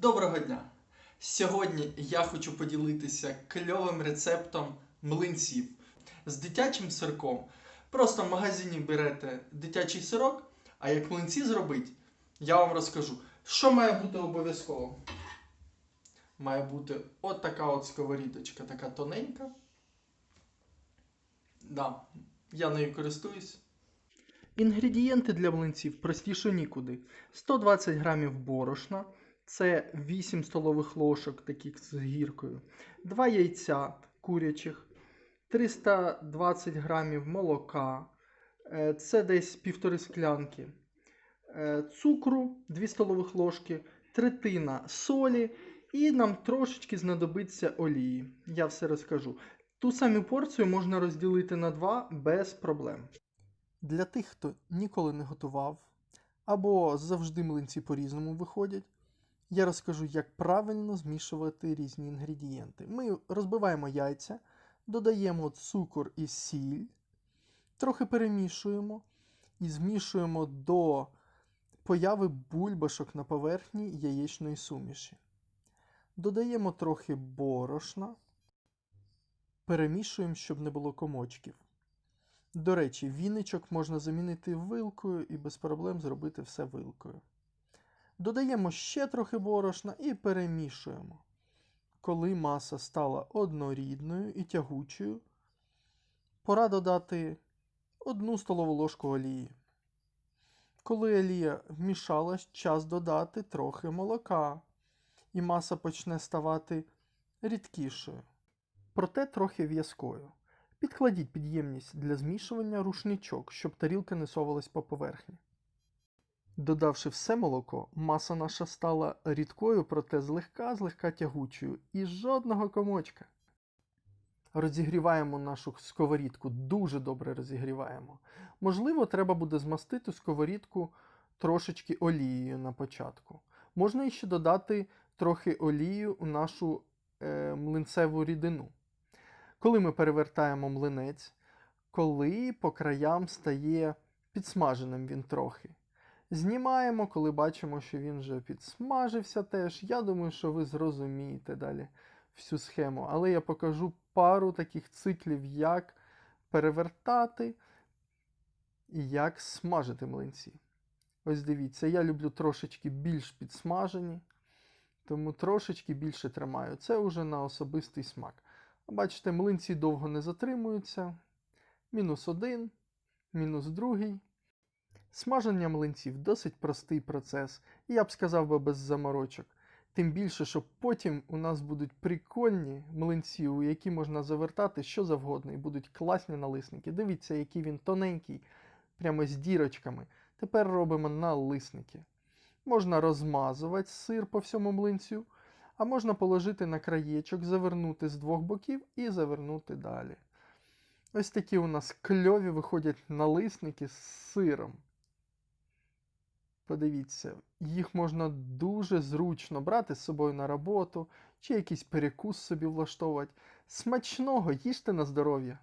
Доброго дня! Сьогодні я хочу поділитися кльовим рецептом млинців з дитячим сирком. Просто в магазині берете дитячий сирок, а як млинці зробити, я вам розкажу. Що має бути обов'язково? Має бути от така от сковорідочка, така тоненька. Да, я нею користуюсь. Інгредієнти для млинців простіше нікуди. 120 грамів борошна, це 8 столових ложок, таких з гіркою, 2 яйця курячих, 320 грамів молока, е, це десь півтори склянки, е, цукру 2 столових ложки, третина солі і нам трошечки знадобиться олії. Я все розкажу. Ту саму порцію можна розділити на 2 без проблем. Для тих, хто ніколи не готував, або завжди млинці по-різному виходять, я розкажу, як правильно змішувати різні інгредієнти. Ми розбиваємо яйця, додаємо цукор і сіль, трохи перемішуємо і змішуємо до появи бульбашок на поверхні яєчної суміші. Додаємо трохи борошна, перемішуємо, щоб не було комочків. До речі, віничок можна замінити вилкою і без проблем зробити все вилкою. Додаємо ще трохи борошна і перемішуємо. Коли маса стала однорідною і тягучою, пора додати 1 столову ложку олії. Коли олія вмішалась, час додати трохи молока, і маса почне ставати рідкішою, проте трохи в'язкою. Підкладіть підємність для змішування рушничок, щоб тарілка не совалась по поверхні. Додавши все молоко, маса наша стала рідкою, проте злегка злегка тягучою і жодного комочка. Розігріваємо нашу сковорідку, дуже добре розігріваємо. Можливо, треба буде змастити сковорідку трошечки олією на початку. Можна ще додати трохи олію у нашу е, млинцеву рідину. Коли ми перевертаємо млинець, коли по краям стає підсмаженим він трохи. Знімаємо, коли бачимо, що він вже підсмажився теж. Я думаю, що ви зрозумієте далі всю схему. Але я покажу пару таких циклів, як перевертати і як смажити млинці. Ось дивіться, я люблю трошечки більш підсмажені, тому трошечки більше тримаю. Це вже на особистий смак. Бачите, млинці довго не затримуються. Мінус один, мінус другий. Смаження млинців досить простий процес, і я б сказав би без заморочок. Тим більше, що потім у нас будуть прикольні млинці, у які можна завертати що завгодно, і будуть класні налисники. Дивіться, який він тоненький, прямо з дірочками. Тепер робимо налисники. Можна розмазувати сир по всьому млинцю, а можна положити на краєчок, завернути з двох боків і завернути далі. Ось такі у нас кльові виходять налисники з сиром. Подивіться, їх можна дуже зручно брати з собою на роботу чи якийсь перекус собі влаштовувати. Смачного їжте на здоров'я!